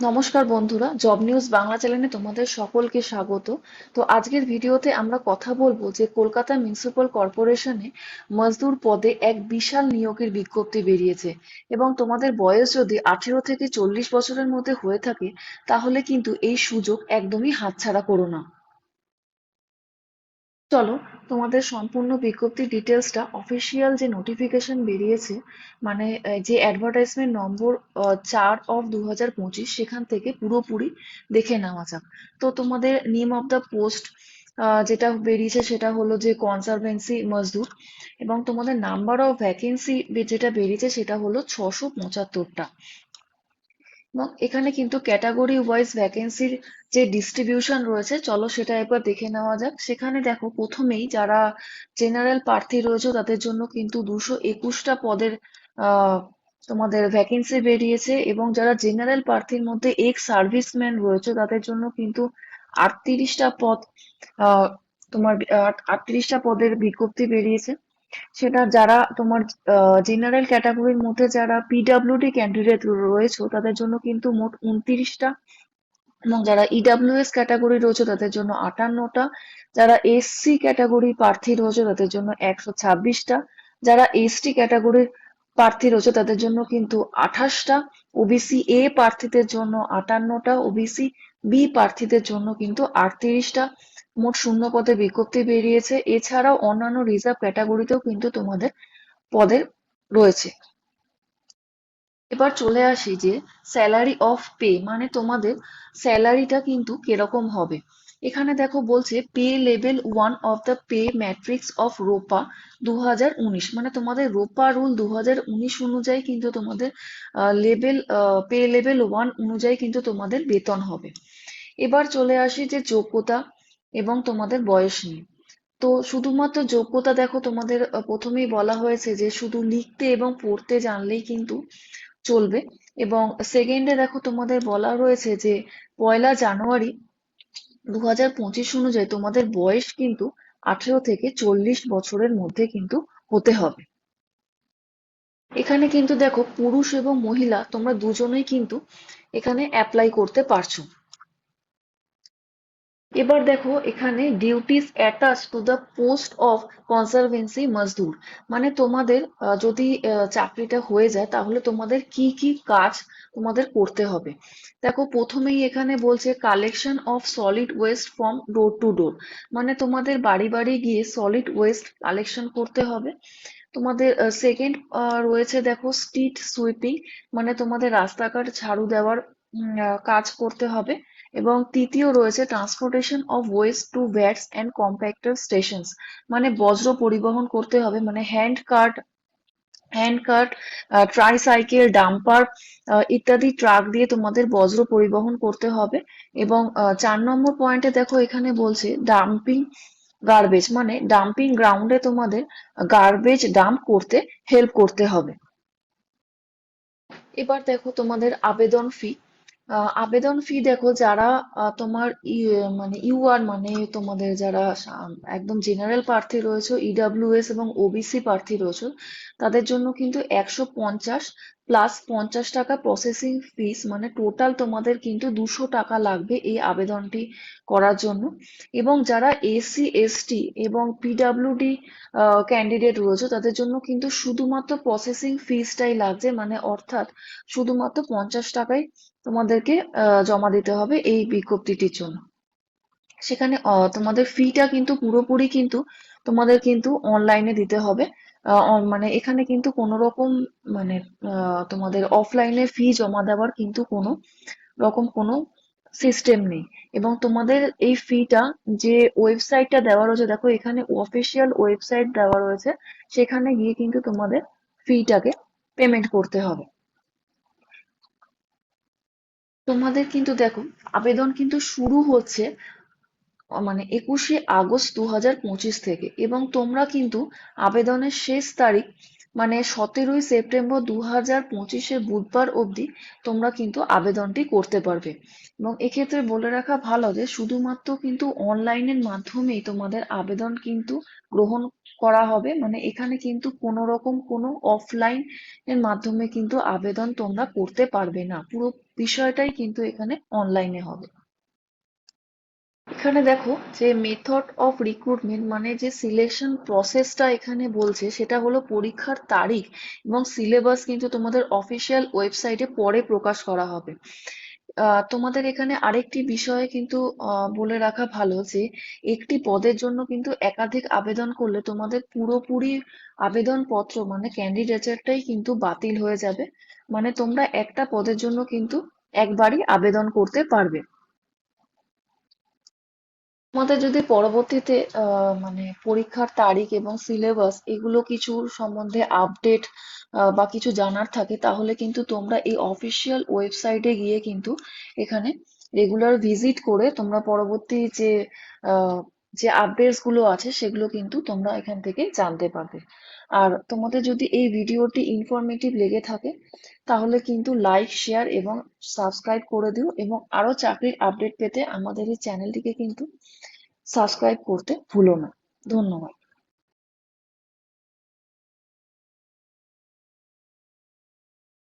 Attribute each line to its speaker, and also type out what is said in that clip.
Speaker 1: নমস্কার বন্ধুরা, job news Bangla চ্যানেলে তোমাদের সকলকে স্বাগত। তো আজকের ভিডিওতে আমরা কথা বলব যে কলকাতা মিউনিসিপাল কর্পোরেশনে মজদুর পদে এক বিশাল নিয়োগের বিজ্ঞপ্তি বেরিয়েছে এবং তোমাদের বয়স যদি আঠেরো থেকে চল্লিশ বছরের মধ্যে হয়ে থাকে, তাহলে কিন্তু এই সুযোগ একদমই হাতছাড়া করো না। চলো, তোমাদের সম্পূর্ণ বিজ্ঞপ্তির ডিটেলসটা অফিসিয়াল যে নোটিফিকেশন বেরিয়েছে মানে যে অ্যাডভার্টাইজমেন্ট নম্বর চার অফ দু হাজার পঁচিশ, সেখান থেকে পুরোপুরি দেখে নেওয়া যাক। তো তোমাদের নেম অফ দ্য পোস্ট যেটা বেরিয়েছে সেটা হলো যে কনসারভেন্সি মজদুর, এবং তোমাদের নাম্বার অফ ভ্যাকেন্সি যেটা বেরিয়েছে সেটা হলো ছশো পঁচাত্তরটা। এবং এখানে কিন্তু ক্যাটাগরি ওয়াইজ ভ্যাকেন্সির যে ডিস্ট্রিবিউশন রয়েছে, চলো সেটা একবার দেখে নেওয়া যাক। সেখানে দেখো প্রথমেই যারা জেনারেল প্রার্থী রয়েছে, তাদের জন্য কিন্তু দুশো একুশটা পদের তোমাদের ভ্যাকেন্সি বেরিয়েছে এবং যারা জেনারেল প্রার্থীর মধ্যে এক্স সার্ভিসম্যান রয়েছে, তাদের জন্য কিন্তু আটত্রিশটা পদ তোমার, আটত্রিশটা পদের বিজ্ঞপ্তি বেরিয়েছে। সেটা যারা তোমার জেনারেল ক্যাটাগরির মধ্যে যারা পিডাব্লিউডি ক্যান্ডিডেট রয়েছে, তাদের জন্য কিন্তু মোট উনত্রিশটা এবং যারা ইডাব্লিউএস ক্যাটাগরি রয়েছে, তাদের জন্য আটান্নটা। যারা এসসি ক্যাটাগরি প্রার্থী রয়েছে, তাদের জন্য একশো ছাব্বিশটা। যারা এসটি ক্যাটাগরির প্রার্থী রয়েছে, তাদের জন্য কিন্তু আঠাশটা। ওবিসি এ প্রার্থীদের জন্য আটান্নটা। ওবিসি বি প্রার্থীদের জন্য কিন্তু আটত্রিশটা মোট শূন্য পদে বিজ্ঞপ্তি বেরিয়েছে। এছাড়াও অন্যান্য রিজার্ভ ক্যাটাগরিতেও কিন্তু তোমাদের পদের রয়েছে। এবার চলে আসি যে স্যালারি অফ পে মানে তোমাদের স্যালারিটা কিন্তু কীরকম হবে? এখানে দেখো বলছে pay level one of the pay matrix of ROPA দু হাজার উনিশ। মানে তোমাদের রোপা রুল দু হাজার উনিশ অনুযায়ী কিন্তু তোমাদের লেভেল পে লেভেল ওয়ান অনুযায়ী কিন্তু তোমাদের বেতন হবে। এবার চলে আসি যে যোগ্যতা এবং তোমাদের বয়স নিয়ে। তো শুধুমাত্র যোগ্যতা দেখো তোমাদের প্রথমেই বলা হয়েছে যে শুধু লিখতে এবং পড়তে জানলেই কিন্তু চলবে। এবং সেকেন্ডে দেখো তোমাদের বলা রয়েছে যে পয়লা জানুয়ারি দু হাজার পঁচিশ অনুযায়ী তোমাদের বয়স কিন্তু আঠেরো থেকে চল্লিশ বছরের মধ্যে কিন্তু হতে হবে। এখানে কিন্তু দেখো পুরুষ এবং মহিলা তোমরা দুজনেই কিন্তু এখানে অ্যাপ্লাই করতে পারছ। এবার দেখো, এখানে duties attach to the post of conservancy মজদুর। মানে তোমাদের যদি চাকরিটা হয়ে যায়, তাহলে তোমাদের কি কি কাজ তোমাদের করতে হবে। দেখো, প্রথমেই এখানে বলছে collection of solid waste from door to door মানে তোমাদের বাড়ি বাড়ি গিয়ে সলিড ওয়েস্ট কালেকশন করতে হবে। তোমাদের সেকেন্ড রয়েছে দেখো স্ট্রিট সুইপিং মানে তোমাদের রাস্তাঘাট ঝাড়ু দেওয়ার কাজ করতে হবে। এবং তৃতীয় রয়েছে transportation of waste to vats and compactor stations মানে বজ্র পরিবহন করতে হবে মানে hand cart hand cart tricycle dumper ইত্যাদি ট্রাক দিয়ে তোমাদের বজ্র পরিবহন করতে হবে এবং চার নম্বর পয়েন্টে দেখো এখানে বলছে ডাম্পিং গার্বেজ মানে ডাম্পিং গ্রাউন্ডে তোমাদের গার্বেজ ডাম্প করতে হেল্প করতে হবে। এবার দেখো তোমাদের আবেদন ফি আবেদন ফি দেখো যারা তোমার মানে ইউআর মানে তোমাদের যারা একদম জেনারেল প্রার্থী রয়েছে ইডাব্লিউএস এবং ওবিসি প্রার্থী রয়েছে, তাদের জন্য কিন্তু একশো পঞ্চাশ প্লাস পঞ্চাশ টাকা প্রসেসিং ফিস মানে টোটাল তোমাদের কিন্তু দুশো টাকা লাগবে এই আবেদনটি করার জন্য। এবং যারা এসসি এসটি এবং পিডাব্লিউডি ক্যান্ডিডেট রয়েছে, তাদের জন্য কিন্তু শুধুমাত্র প্রসেসিং ফিসটাই লাগছে মানে অর্থাৎ শুধুমাত্র পঞ্চাশ টাকাই তোমাদেরকে জমা দিতে হবে এই বিজ্ঞপ্তিটির জন্য। সেখানে তোমাদের ফিটা কিন্তু পুরোপুরি কিন্তু তোমাদের কিন্তু অনলাইনে দিতে হবে। মানে এখানে কিন্তু কোনো রকম মানে তোমাদের অফলাইনে ফি জমা দেওয়ার কিন্তু কোনো রকম কোনো সিস্টেম নেই। এবং তোমাদের এই ফিটা যে ওয়েবসাইটটা দেওয়া রয়েছে, দেখো এখানে অফিসিয়াল ওয়েবসাইট দেওয়া রয়েছে, সেখানে গিয়ে কিন্তু তোমাদের ফিটাকে পেমেন্ট করতে হবে। তোমাদের কিন্তু দেখো, আবেদন কিন্তু শুরু হচ্ছে মানে একুশে আগস্ট দু হাজার পঁচিশ থেকে এবং তোমরা কিন্তু আবেদনের শেষ তারিখ মানে সতেরোই সেপ্টেম্বর দু হাজার পঁচিশে বুধবার অবধি তোমরা কিন্তু আবেদনটি করতে পারবে। এবং এক্ষেত্রে বলে রাখা ভালো যে শুধুমাত্র কিন্তু অনলাইনের মাধ্যমেই তোমাদের আবেদন কিন্তু গ্রহণ করা হবে। মানে এখানে কিন্তু কোনো রকম কোনো অফলাইন এর মাধ্যমে কিন্তু আবেদন তোমরা করতে পারবে না। পুরো বিষয়টাই কিন্তু এখানে অনলাইনে হবে। এখানে দেখো যে মেথড অফ রিক্রুটমেন্ট মানে যে সিলেকশন প্রসেসটা এখানে বলছে, সেটা হলো পরীক্ষার তারিখ এবং সিলেবাস কিন্তু তোমাদের অফিসিয়াল ওয়েবসাইটে পরে প্রকাশ করা হবে। তোমাদের এখানে আরেকটি বিষয়ে কিন্তু বলে রাখা ভালো যে একটি পদের জন্য কিন্তু একাধিক আবেদন করলে তোমাদের পুরোপুরি আবেদনপত্র মানে ক্যান্ডিডেটটাই কিন্তু বাতিল হয়ে যাবে। মানে তোমরা একটা পদের জন্য কিন্তু একবারই আবেদন করতে পারবে। তোমাদের যদি পরবর্তীতে আহ, মানে পরীক্ষার তারিখ এবং সিলেবাস এগুলো কিছু সম্বন্ধে আপডেট বা কিছু জানার থাকে তাহলে কিন্তু তোমরা এই অফিসিয়াল ওয়েবসাইটে গিয়ে কিন্তু এখানে রেগুলার ভিজিট করে তোমরা পরবর্তী যে আহ, যে আপডেটসগুলো আছে সেগুলো কিন্তু তোমরা এখান থেকে জানতে পারবে। আর তোমাদের যদি এই ভিডিওটি ইনফরমেটিভ লেগে থাকে, তাহলে কিন্তু লাইক শেয়ার এবং সাবস্ক্রাইব করে দিও এবং আরও চাকরির আপডেট পেতে আমাদের এই চ্যানেলটিকে কিন্তু সাবস্ক্রাইব করতে ভুলো না। ধন্যবাদ।